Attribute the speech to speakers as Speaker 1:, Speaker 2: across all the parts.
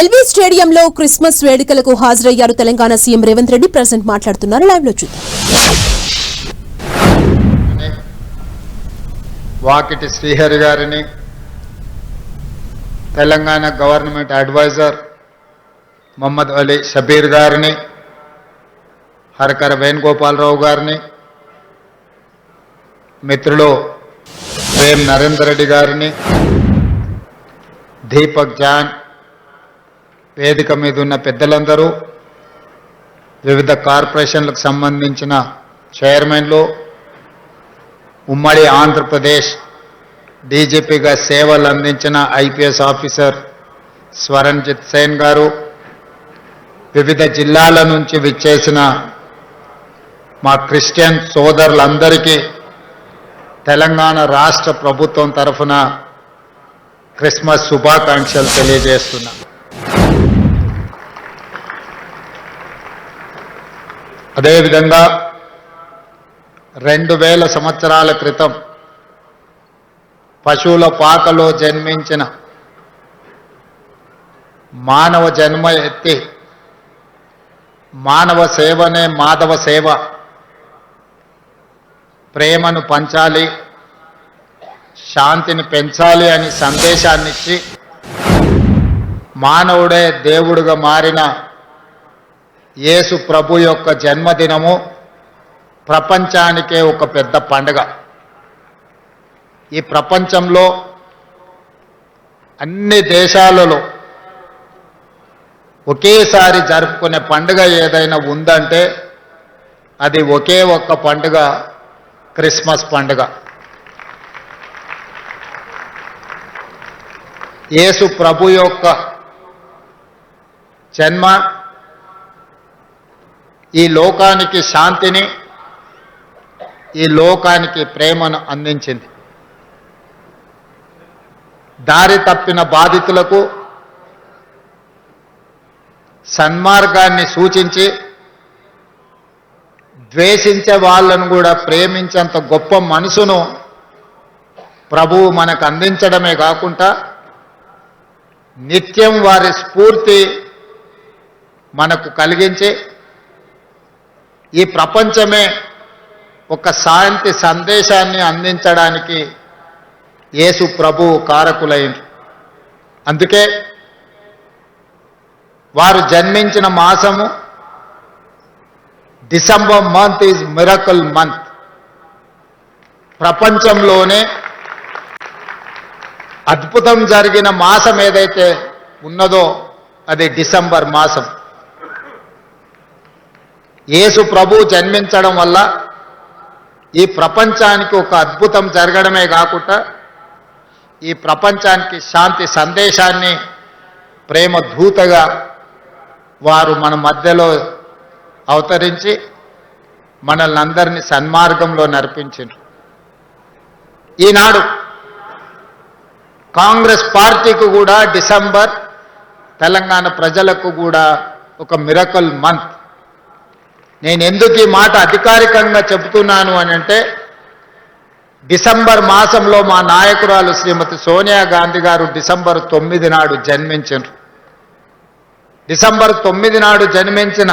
Speaker 1: LV స్టేడియంలో Christmas వేడుకలకు హాజరయ్యారు తెలంగాణ సీఎం రేవంత్ రెడ్డి. ప్రజెంట్ మాట్లాడుతున్నారు లైవ్లో చూద్దాం.
Speaker 2: వాకిటి శ్రీహరి గారిని తెలంగాణ గవర్నమెంట్ అడ్వైజర్ మొహమ్మద్ అలీ షబీర్ గారిని హరకర వేణుగోపాలరావు గారిని మిత్రులు ప్రేమ్ నరేందర్ రెడ్డి గారిని దీపక్ జాన్ వేదిక మీద ఉన్న పెద్దలందరూ వివిధ కార్పొరేషన్లకు సంబంధించిన చైర్మన్లు ఉమ్మడి ఆంధ్రప్రదేశ్ డీజీపీగా సేవలు అందించిన ఐపీఎస్ ఆఫీసర్ స్వరణ్జిత్ సేన్ గారు వివిధ జిల్లాల నుంచి విచ్చేసిన మా క్రిస్టియన్ సోదరులందరికీ తెలంగాణ రాష్ట్ర ప్రభుత్వం తరఫున క్రిస్మస్ శుభాకాంక్షలు తెలియజేస్తున్నాను అదేవిధంగా రెండు వేల సంవత్సరాల క్రితం పశువుల పాకలో జన్మించిన మానవ జన్మ ఎత్తి మానవ సేవనే మాధవ సేవ ప్రేమను పంచాలి శాంతిని పెంచాలి అని సందేశాన్నిచ్చి మానవుడే దేవుడుగా మారిన యేసు ప్రభు యొక్క జన్మదినము ప్రపంచానికే ఒక పెద్ద పండుగ. ఈ ప్రపంచంలో అన్ని దేశాలలో ఒకేసారి జరుపుకునే పండుగ ఏదైనా ఉందంటే అది ఒకే ఒక్క పండుగ క్రిస్మస్ పండుగ. యేసు ప్రభు యొక్క జన్మ ఈ లోకానికి శాంతిని ఈ లోకానికి ప్రేమను అందించింది. దారి తప్పిన బాధితులకు సన్మార్గాన్ని సూచించి ద్వేషించే వాళ్ళను కూడా ప్రేమించేంత గొప్ప మనసును ప్రభువు మనకు అందించడమే కాకుండా నిత్యం వారి స్ఫూర్తి మనకు కలిగించి ఈ ప్రపంచమే ఒక శాంతి సందేశాన్ని అందించడానికి యేసు ప్రభు కారకులైంది అందుకే వారు జన్మించిన మాసము December month is miracle month. ప్రపంచంలోనే అద్భుతం జరిగిన మాసం ఏదైతే ఉన్నదో అది డిసెంబర్ మాసం. యేసు ప్రభు జన్మించడం వల్ల ఈ ప్రపంచానికి ఒక అద్భుతం జరగడమే కాకుండా ఈ ప్రపంచానికి శాంతి సందేశాన్ని ప్రేమ దూతగా వారు మన మధ్యలో అవతరించి మనల్ని అందరినీ సన్మార్గంలో నడిపించారు ఈనాడు కాంగ్రెస్ పార్టీకి కూడా డిసెంబర్ తెలంగాణ ప్రజలకు కూడా ఒక మిరకల్ మంత్. నేను ఎందుకు ఈ మాట అధికారికంగా చెబుతున్నాను అని అంటే డిసెంబర్ మాసంలో మా నాయకురాలు శ్రీమతి సోనియా గాంధీ గారు డిసెంబర్ తొమ్మిది నాడు జన్మించారు డిసెంబర్ తొమ్మిది నాడు జన్మించిన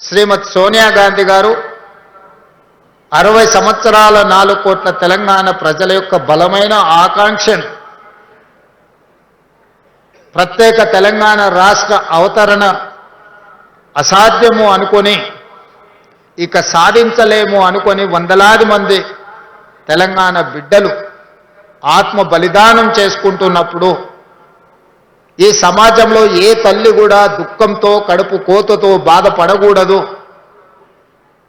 Speaker 2: శ్రీమతి సోనియా గాంధీ గారు అరవై సంవత్సరాల నాలుగు కోట్ల తెలంగాణ ప్రజల యొక్క బలమైన ఆకాంక్షను ప్రత్యేక తెలంగాణ రాష్ట్ర అవతరణ అసాధ్యము అనుకొని ఇక సాధించలేము అనుకొని వందలాది మంది తెలంగాణ బిడ్డలు ఆత్మ బలిదానం చేసుకుంటున్నప్పుడు ఈ సమాజంలో ఏ తల్లి కూడా దుఃఖంతో కడుపు కోతతో బాధపడకూడదు.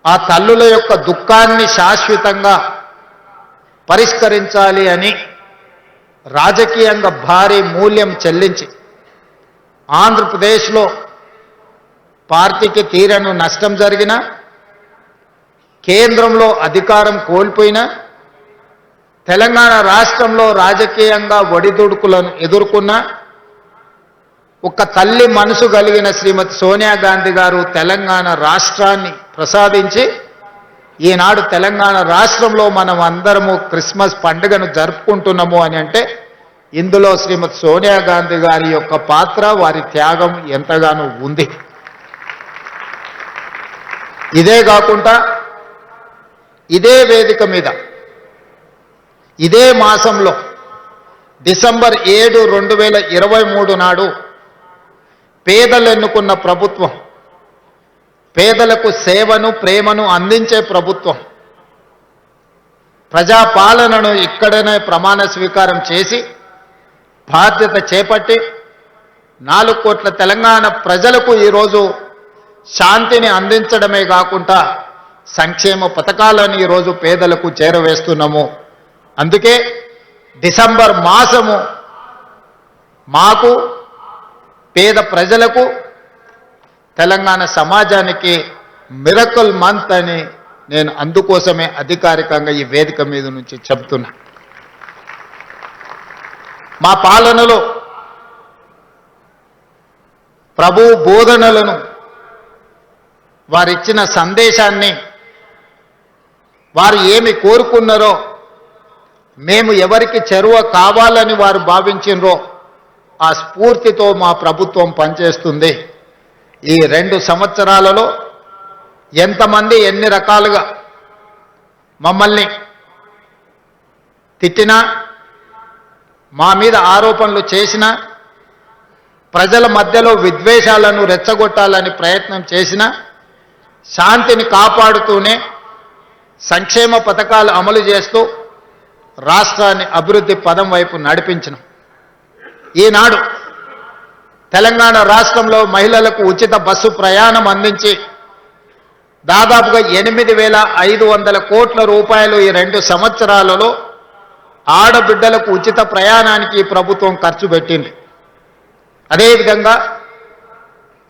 Speaker 2: ఆ తల్లుల యొక్క దుఃఖాన్ని శాశ్వతంగా పరిష్కరించాలి అని రాజకీయంగా భారీ మూల్యం చెల్లించి ఆంధ్రప్రదేశ్లో పార్టీకి తీరను నష్టం జరిగిన కేంద్రంలో అధికారం కోల్పోయిన తెలంగాణ రాష్ట్రంలో రాజకీయంగా ఒడిదుడుకులను ఎదుర్కొన్న ఒక తల్లి మనసు కలిగిన శ్రీమతి సోనియా గాంధీ గారు తెలంగాణ రాష్ట్రాన్ని ప్రసాదించి ఈనాడు తెలంగాణ రాష్ట్రంలో మనం అందరము క్రిస్మస్ పండుగను జరుపుకుంటున్నాము అని అంటే ఇందులో శ్రీమతి సోనియా గాంధీ గారి యొక్క పాత్ర వారి త్యాగం ఎంతగానో ఉంది. ఇదే కాకుండా ఇదే వేదిక మీద ఇదే మాసంలో డిసెంబర్ ఏడు రెండు వేల ఇరవై మూడు నాడు పేదలు ఎన్నుకున్న ప్రభుత్వం పేదలకు సేవను ప్రేమను అందించే ప్రభుత్వం ప్రజాపాలనను ఇక్కడనే ప్రమాణ స్వీకారం చేసి బాధ్యత చేపట్టి నాలుగు కోట్ల తెలంగాణ ప్రజలకు ఈరోజు శాంతిని అందించడమే కాకుండా సంక్షేమ పథకాలను ఈరోజు పేదలకు చేరవేస్తున్నాము. అందుకే డిసెంబర్ మాసము మాకు పేద ప్రజలకు తెలంగాణ సమాజానికి మిరకల్ మంత్ అని నేను అందుకోసమే అధికారికంగా ఈ వేదిక మీద నుంచి చెప్తున్నా. మా పాలనలో ప్రభు బోధనలను వారిచ్చిన సందేశాన్ని వారు ఏమి కోరుకున్నారో మేము ఎవరికి చెరువ కావాలని వారు భావించినరో ఆ స్ఫూర్తితో మా ప్రభుత్వం పనిచేస్తుంది. ఈ రెండు సంవత్సరాలలో ఎంతమంది ఎన్ని రకాలుగా మమ్మల్ని తిట్టినా మా మీద ఆరోపణలు చేసినా ప్రజల మధ్యలో విద్వేషాలను రెచ్చగొట్టాలని ప్రయత్నం చేసినా శాంతిని కాపాడుతూనే సంక్షేమ పథకాలు అమలు చేస్తూ రాష్ట్రాన్ని అభివృద్ధి పదం వైపు నడిపించిన ఈనాడు తెలంగాణ రాష్ట్రంలో మహిళలకు ఉచిత బస్సు ప్రయాణం అందించి దాదాపుగా ఎనిమిది వేల ఐదు వందల కోట్ల రూపాయలు ఈ రెండు సంవత్సరాలలో ఆడబిడ్డలకు ఉచిత ప్రయాణానికి ప్రభుత్వం ఖర్చు పెట్టింది. అదేవిధంగా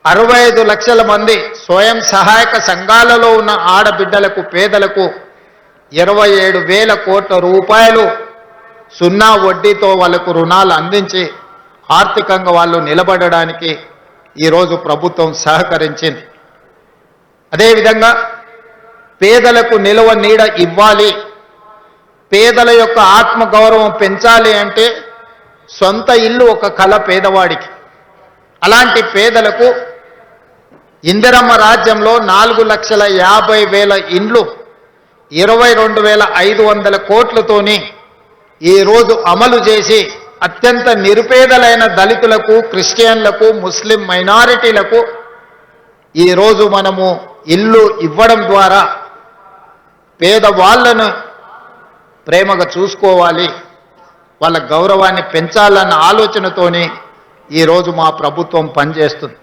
Speaker 2: అరవై ఐదు లక్షల మంది స్వయం సహాయక సంఘాలలో ఉన్న ఆడబిడ్డలకు పేదలకు ఇరవై ఏడు వేల కోట్ల రూపాయలు సున్నా వడ్డీతో వాళ్ళకు రుణాలు అందించి ఆర్థికంగా వాళ్ళు నిలబడడానికి ఈరోజు ప్రభుత్వం సహకరించింది. అదేవిధంగా పేదలకు నిలువ నీడ ఇవ్వాలి. పేదల యొక్క ఆత్మగౌరవం పెంచాలి అంటే సొంత ఇల్లు ఒక కళ పేదవాడికి. అలాంటి పేదలకు ఇందిరమ్మ రాజ్యంలో నాలుగు లక్షల యాభై వేల ఇండ్లు ఇరవై రెండు వేల ఐదు వందల కోట్లతోని ఈరోజు అమలు చేసి అత్యంత నిరుపేదలైన దళితులకు క్రిస్టియన్లకు ముస్లిం మైనారిటీలకు ఈరోజు మనము ఇల్లు ఇవ్వడం ద్వారా పేదవాళ్ళను ప్రేమగా చూసుకోవాలి వాళ్ళ గౌరవాన్ని పెంచాలన్న ఆలోచనతోని ఈరోజు మా ప్రభుత్వం పనిచేస్తుంది.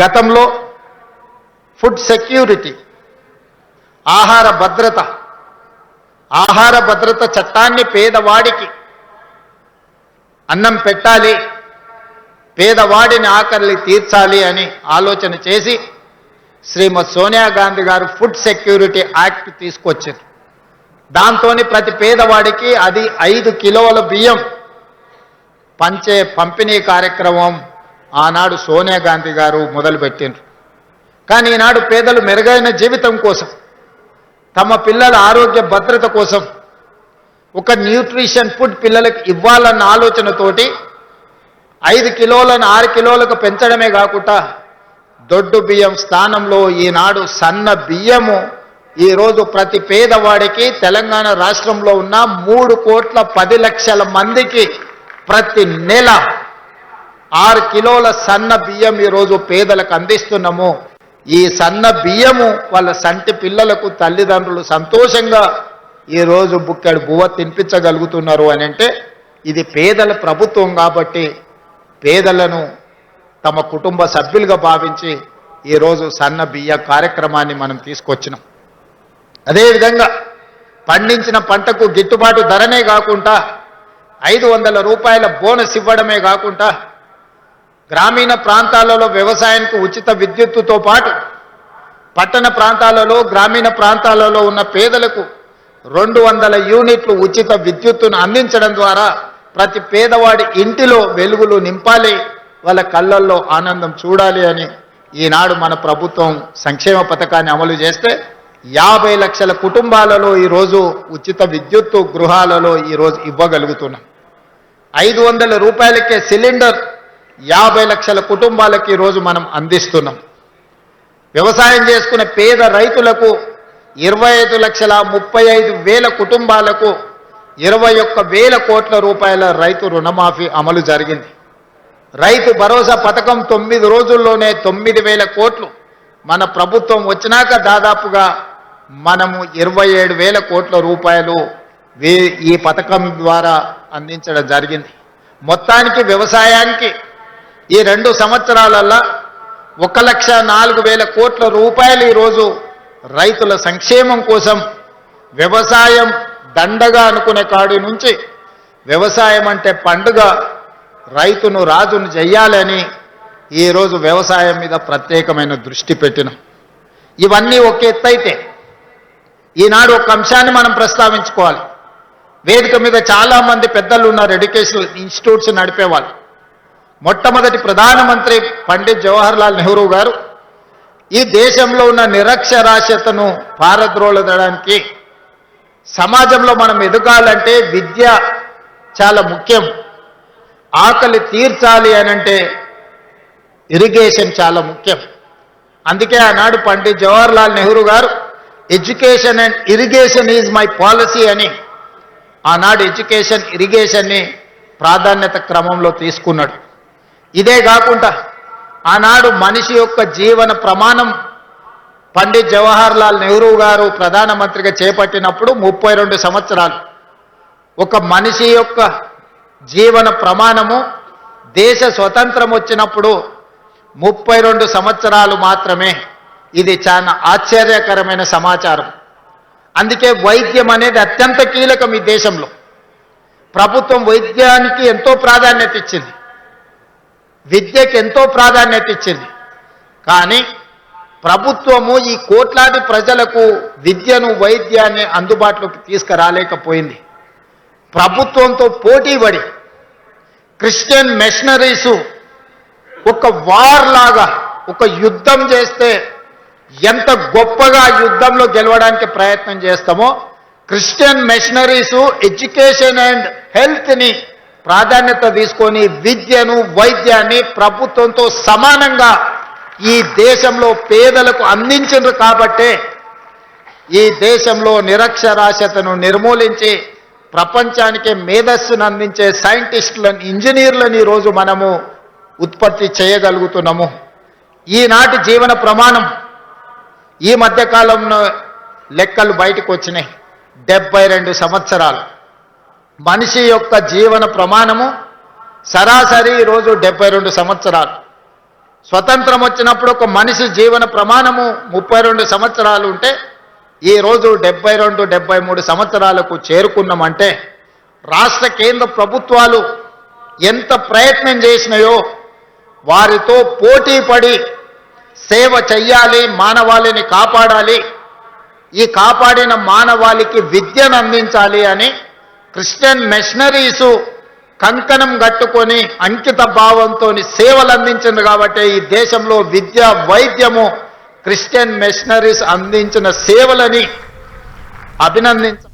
Speaker 2: గతంలో ఫుడ్ సెక్యూరిటీ ఆహార భద్రత ఆహార భద్రత చట్టాన్ని పేదవాడికి అన్నం పెట్టాలి పేదవాడిని ఆకలి తీర్చాలి అని ఆలోచన చేసి శ్రీమతి సోనియా గాంధీ గారు ఫుడ్ సెక్యూరిటీ యాక్ట్ తీసుకొచ్చారు. దాంతో ప్రతి పేదవాడికి అది ఐదు కిలోల బియ్యం పంచే పంపిణీ కార్యక్రమం ఆనాడు సోనియా గాంధీ గారు మొదలుపెట్టిండ్రు. కానీ ఈనాడు పేదలు మెరుగైన జీవితం కోసం తమ పిల్లల ఆరోగ్య భద్రత కోసం ఒక న్యూట్రిషన్ ఫుడ్ పిల్లలకు ఇవ్వాలన్న ఆలోచనతోటి ఐదు కిలోలను ఆరు కిలోలకు పెంచడమే కాకుండా దొడ్డు బియ్యం స్థానంలో ఈనాడు సన్న బియ్యము ఈరోజు ప్రతి పేదవాడికి తెలంగాణ రాష్ట్రంలో ఉన్న మూడు కోట్ల పది లక్షల మందికి ప్రతి నెల ఆరు కిలోల సన్న బియ్యం ఈరోజు పేదలకు అందిస్తున్నాము. ఈ సన్న బియ్యము వాళ్ళ సంటి పిల్లలకు తల్లిదండ్రులు సంతోషంగా ఈరోజు బుక్కడి బువ్వ తినిపించగలుగుతున్నారు అని అంటే ఇది పేదల ప్రభుత్వం కాబట్టి పేదలను తమ కుటుంబ సభ్యులుగా భావించి ఈరోజు సన్న బియ్య కార్యక్రమాన్ని మనం తీసుకొచ్చినాం. అదేవిధంగా పండించిన పంటకు గిట్టుబాటు ధరనే కాకుండా ఐదు వందల రూపాయల బోనస్ ఇవ్వడమే కాకుండా గ్రామీణ ప్రాంతాలలో వ్యవసాయానికి ఉచిత విద్యుత్తుతో పాటు పట్టణ ప్రాంతాలలో గ్రామీణ ప్రాంతాలలో ఉన్న పేదలకు రెండు వందల యూనిట్లు ఉచిత విద్యుత్తును అందించడం ద్వారా ప్రతి పేదవాడి ఇంటిలో వెలుగులు నింపాలి వాళ్ళ కళ్ళల్లో ఆనందం చూడాలి అని ఈనాడు మన ప్రభుత్వం సంక్షేమ పథకాన్ని అమలు చేస్తే యాభై లక్షల కుటుంబాలలో ఈరోజు ఉచిత విద్యుత్తు గృహాలలో ఈరోజు ఇవ్వగలుగుతున్నాం. ఐదు వందల రూపాయలకే సిలిండర్ యాభై లక్షల కుటుంబాలకి ఈరోజు మనం అందిస్తున్నాం. వ్యవసాయం చేసుకునే పేద రైతులకు ఇరవై ఐదు లక్షల ముప్పై ఐదు వేల కుటుంబాలకు ఇరవై ఒక్క వేల కోట్ల రూపాయల రైతు రుణమాఫీ అమలు జరిగింది. రైతు భరోసా పథకం తొమ్మిది రోజుల్లోనే తొమ్మిది వేల కోట్లు. మన ప్రభుత్వం వచ్చినాక దాదాపుగా మనము ఇరవై ఏడు వేల కోట్ల రూపాయలు వే- ఈ పథకం ద్వారా అందించడం జరిగింది. మొత్తానికి వ్యవసాయానికి ఈ రెండు సంవత్సరాలల్లో ఒక లక్ష నాలుగు వేల కోట్ల రూపాయలు ఈరోజు రైతుల సంక్షేమం కోసం వ్యవసాయం దండగా అనుకునే కాడి నుంచి వ్యవసాయం అంటే పండుగ రైతును రాజును చెయ్యాలని ఈరోజు వ్యవసాయం మీద ప్రత్యేకమైన దృష్టి పెట్టిన. ఇవన్నీ ఒక ఎత్తైతే ఈనాడు ఒక అంశాన్ని మనం ప్రస్తావించుకోవాలి. వేదిక మీద చాలామంది పెద్దలు ఉన్నారు ఎడ్యుకేషనల్ ఇన్స్టిట్యూట్స్ నడిపేవాళ్ళు మొట్టమొదటి ప్రధానమంత్రి పండిత్ జవహర్లాల్ నెహ్రూ గారు ఈ దేశంలో ఉన్న నిరక్షరాస్యతను పారద్రోలదడానికి సమాజంలో మనం ఎదగాలంటే విద్య చాలా ముఖ్యం. ఆకలి తీర్చాలి అనంటే ఇరిగేషన్ చాలా ముఖ్యం. అందుకే ఆనాడు పండిత్ జవహర్లాల్ నెహ్రూ గారు education and irrigation is my policy అని ఆనాడు ఎడ్యుకేషన్ ఇరిగేషన్ని ప్రాధాన్యత క్రమంలో తీసుకున్నాడు. ఇదే కాకుండా ఆనాడు మనిషి యొక్క జీవన ప్రమాణం పండిత్ జవహర్లాల్ నెహ్రూ గారు ప్రధానమంత్రిగా చేపట్టినప్పుడు ముప్పై రెండు సంవత్సరాలు. ఒక మనిషి యొక్క జీవన ప్రమాణము దేశ స్వతంత్రం వచ్చినప్పుడు ముప్పై రెండు సంవత్సరాలు మాత్రమే. ఇది చాలా ఆశ్చర్యకరమైన సమాచారం. అందుకే వైద్యం అనేది అత్యంత కీలకం ఈ దేశంలో. ప్రభుత్వం వైద్యానికి ఎంతో ప్రాధాన్యత ఇచ్చింది. విద్యకి ఎంతో ప్రాధాన్యత ఇచ్చింది. కానీ ప్రభుత్వము ఈ కోట్లాది ప్రజలకు విద్యను వైద్యాన్ని అందుబాటులోకి తీసుకురాలేకపోయింది. ప్రభుత్వంతో పోటీపడి క్రిస్టియన్ మెషనరీసు ఒక వార్ లాగా ఒక యుద్ధం చేస్తే ఎంత గొప్పగా యుద్ధంలో గెలవడానికి ప్రయత్నం చేస్తామో క్రిస్టియన్ మెషనరీసు ఎడ్యుకేషన్ అండ్ హెల్త్ని ప్రాధాన్యత తీసుకొని విద్యను వైద్యాన్ని ప్రభుత్వంతో సమానంగా ఈ దేశంలో పేదలకు అందించారు కాబట్టే ఈ దేశంలో నిరక్షరాస్యతను నిర్మూలించి ప్రపంచానికి మేధస్సును అందించే సైంటిస్టులను ఇంజనీర్లను ఈరోజు మనము ఉత్పత్తి చేయగలుగుతున్నాము. ఈనాటి జీవన ప్రమాణం ఈ మధ్యకాలంలో లెక్కలు బయటకు వచ్చినాయి. డెబ్బై రెండు సంవత్సరాలు. మనిషి యొక్క జీవన ప్రమాణము సరాసరి ఈరోజు డెబ్బై రెండు సంవత్సరాలు. స్వతంత్రం వచ్చినప్పుడు ఒక మనిషి జీవన ప్రమాణము ముప్పై రెండు సంవత్సరాలు ఉంటే ఈ రోజు డెబ్బై రెండు డెబ్బై మూడు సంవత్సరాలకు చేరుకున్నామంటే రాష్ట్ర కేంద్ర ప్రభుత్వాలు ఎంత ప్రయత్నం చేసినాయో వారితో పోటీ పడి సేవ చెయ్యాలి మానవాళిని కాపాడాలి ఈ కాపాడిన మానవాళికి విద్యను అందించాలి అని క్రిస్టియన్ మెషనరీసు కంకణం కట్టుకొని అంకిత భావంతో సేవలు అందించింది కాబట్టి ఈ దేశంలో విద్య వైద్యము క్రిస్టియన్ మెషనరీస్ అందించిన సేవలని అభినందించ